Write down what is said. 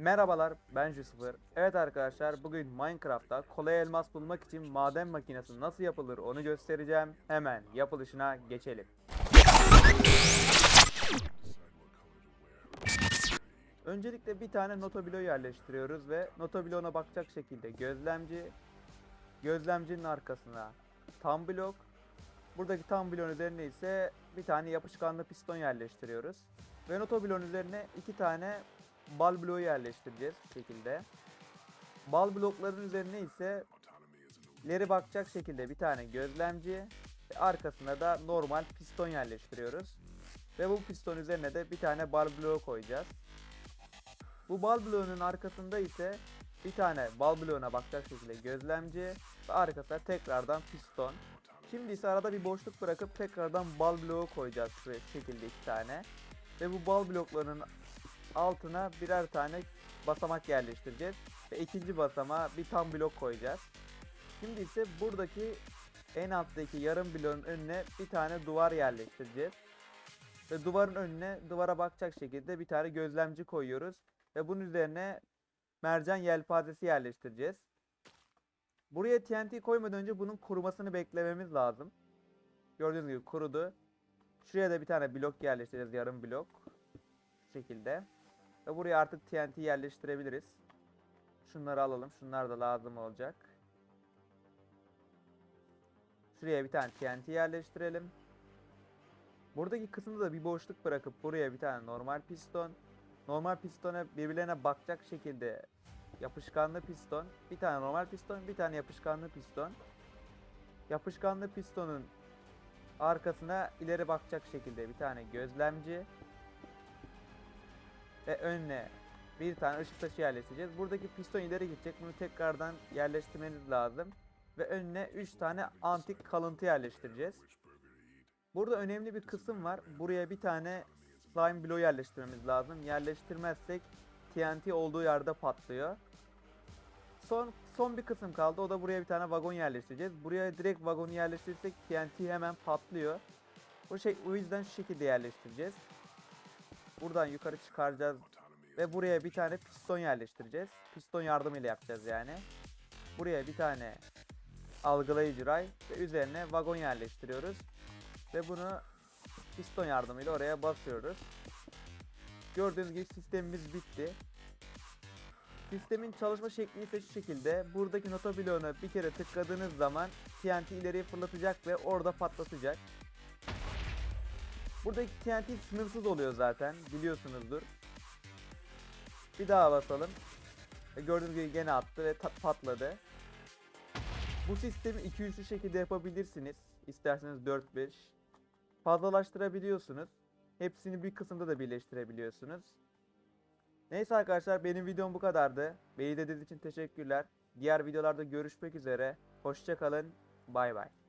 Merhabalar ben Jusifer. Evet arkadaşlar bugün Minecraft'ta kolay elmas bulmak için maden makinesi nasıl yapılır onu göstereceğim. Hemen yapılışına geçelim. Öncelikle bir tane notoblo yerleştiriyoruz ve notoblona bakacak şekilde gözlemci, gözlemcinin arkasına tam blok, buradaki tam bloğun üzerine ise bir tane yapışkanlı piston yerleştiriyoruz. Ve notoblon üzerine iki tane bal bloğu yerleştireceğiz bu şekilde. Bal blokların üzerine ise ileri bakacak şekilde bir tane gözlemci ve arkasına da normal piston yerleştiriyoruz. Ve bu piston üzerine de bir tane bal bloğu koyacağız. Bu bal bloğunun arkasında ise bir tane bal bloğuna bakacak şekilde gözlemci ve arkasına tekrardan piston. Şimdi ise arada bir boşluk bırakıp tekrardan bal bloğu koyacağız şu şekilde iki tane. Ve bu bal bloklarının altına birer tane basamak yerleştireceğiz. Ve ikinci basamağa bir tam blok koyacağız. Şimdi ise buradaki en alttaki yarım bloğun önüne bir tane duvar yerleştireceğiz. Ve duvarın önüne duvara bakacak şekilde bir tane gözlemci koyuyoruz. Ve bunun üzerine mercan yelpazesi yerleştireceğiz. Buraya TNT koymadan önce bunun kurumasını beklememiz lazım. Gördüğünüz gibi kurudu. Şuraya da bir tane blok yerleştireceğiz yarım blok. Şu şekilde. Ve buraya artık TNT yerleştirebiliriz. Şunları alalım. Şunlar da lazım olacak. Şuraya bir tane TNT yerleştirelim. Buradaki kısımda da bir boşluk bırakıp buraya bir tane normal piston. Normal pistona birbirlerine bakacak şekilde yapışkanlı piston. Bir tane normal piston, bir tane yapışkanlı piston. Yapışkanlı pistonun arkasına ileri bakacak şekilde bir tane gözlemci ve önüne bir tane ışık taşı yerleştireceğiz. Buradaki piston ileri gidecek. Bunu tekrardan yerleştirmeniz lazım. Ve önüne 3 tane antik kalıntı yerleştireceğiz. Burada önemli bir kısım var. Buraya bir tane slime bloğu yerleştirmemiz lazım. Yerleştirmezsek TNT olduğu yerde patlıyor. Son son bir kısım kaldı. O da buraya bir tane vagon yerleştireceğiz. Buraya direkt vagonu yerleştirirsek TNT hemen patlıyor. O şey o yüzden şu şekilde yerleştireceğiz. Buradan yukarı çıkaracağız ve buraya bir tane piston yerleştireceğiz. Piston yardımıyla yapacağız yani. Buraya bir tane algılayıcı ray ve üzerine vagon yerleştiriyoruz. Ve bunu piston yardımıyla oraya basıyoruz. Gördüğünüz gibi sistemimiz bitti. Sistemin çalışma şekli ise şu şekilde. Buradaki nota bloğuna bir kere tıkladığınız zaman TNT ileriye fırlatacak ve orada patlatacak. Buradaki TNT sınırsız oluyor zaten biliyorsunuzdur. Bir daha basalım. Ve gördüğünüz gibi gene attı ve patladı. Bu sistemi 2-3'lü şekilde yapabilirsiniz. İsterseniz 4-5. Fazlalaştırabiliyorsunuz. Hepsini bir kısımda da birleştirebiliyorsunuz. Neyse arkadaşlar benim videom bu kadardı. Beni izlediğiniz için teşekkürler. Diğer videolarda görüşmek üzere. Hoşçakalın. Bay bay.